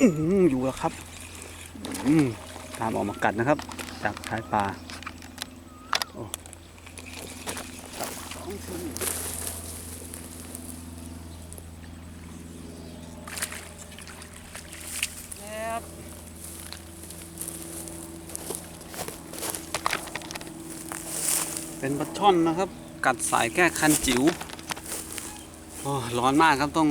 อื้อหืออยู่แล้วครับอืมตามออกมากัดนะครับ จากท้ายปลาโอ้กัดสองทีแล้วเป็นปลาช่อนนะครับ กัดสายแก้คันจิ๋วโอ้ร้อนมากครับต้อง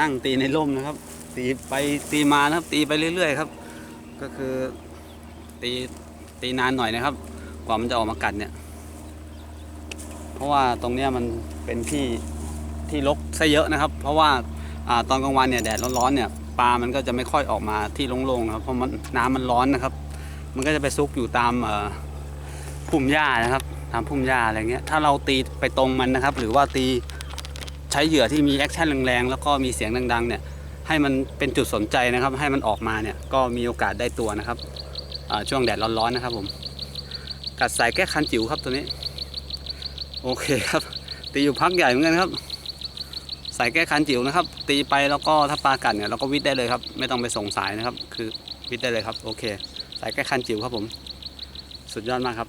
นั่งตีในร่มนะครับ ตีไปตีมานะครับ ตีไปเรื่อยๆครับ ก็คือตีตีนานหน่อยนะครับ กว่ามันจะออกมากัดเนี่ย เพราะว่าตรงเนี้ยมันเป็นที่ที่รกซะเยอะนะครับ เพราะว่าอาตอนกลางวันเนี่ยแดดร้อนๆเนี่ยปลามันก็จะไม่ค่อยออกมาที่โล่งๆนะครับเพราะมันน้ำมันร้อนนะครับ มันก็จะไปซุกอยู่ตามเอ่อพุ่มหญ้านะครับ ตามพุ่มหญ้าอะไรเงี้ยถ้าเราตีไปตรงมันนะครับ หรือว่าตีใช้เหยื่อที่มีแอคชั่นแรงๆแล้วก็มีเสียงดังๆเนี่ย ให้มันเป็นจุดสนใจนะครับ ให้มันออกมาเนี่ยก็มีโอกาสได้ตัวนะครับช่วงแดดร้อนๆนะครับผมกัดสายแก้คันจิ๋วครับตัวนี้ โอเคครับ ตีอยู่พักใหญ่เหมือนกันครับ สายแก้คันจิ๋วนะครับ ตีไปแล้วก็ถ้าปลากัดเนี่ยเราก็วิทย์ได้เลยครับ ไม่ต้องไปส่งสายนะครับ คือวิทย์ได้เลยครับ โอเค สายแก้คันจิ๋วครับผม สุดยอดมากครับ